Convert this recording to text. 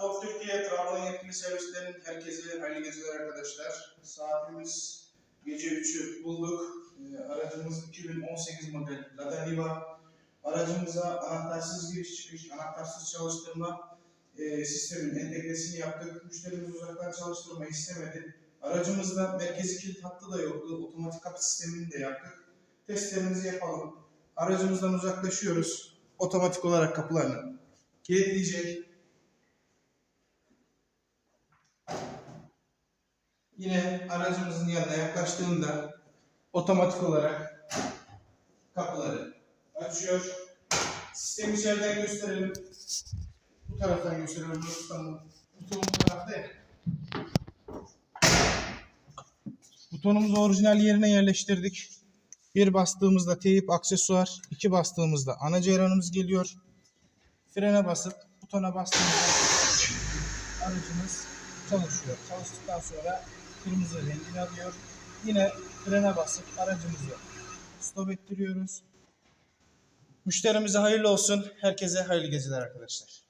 Top Türkiye Trabzon yetkili servislerin herkese hayırlı geceler arkadaşlar. Saatimiz gece 3'ü bulduk. Ee, aracımız 2018 model Lada Niva. Aracımıza anahtarsız giriş çıkış, anahtarsız çalıştırma e, sistemin entegresini yaptık. Müşterimiz uzaktan çalıştırmayı istemedi. Aracımızda merkezi kilit hattı da yoktu. Otomatik kapı sistemini de yaptık. Testlerimizi yapalım. Aracımızdan uzaklaşıyoruz. Otomatik olarak kapılarını kilitleyecek. Yine aracımızın yanına yaklaştığında otomatik olarak kapıları açıyor. Sistemi içeriden gösterelim. Bu taraftan gösterelim. Butonun butonu bu tarafta. Butonumuzu orijinal yerine yerleştirdik. Bir bastığımızda teyip aksesuar, iki bastığımızda ana ceyranımız geliyor. Frene basıp butona bastığımızda aracımız çalışıyor. Çalıştıktan sonra kırmızı rengini alıyor. Yine frene basıp aracımızı stop ettiriyoruz. Müşterimize hayırlı olsun. Herkese hayırlı geceler arkadaşlar.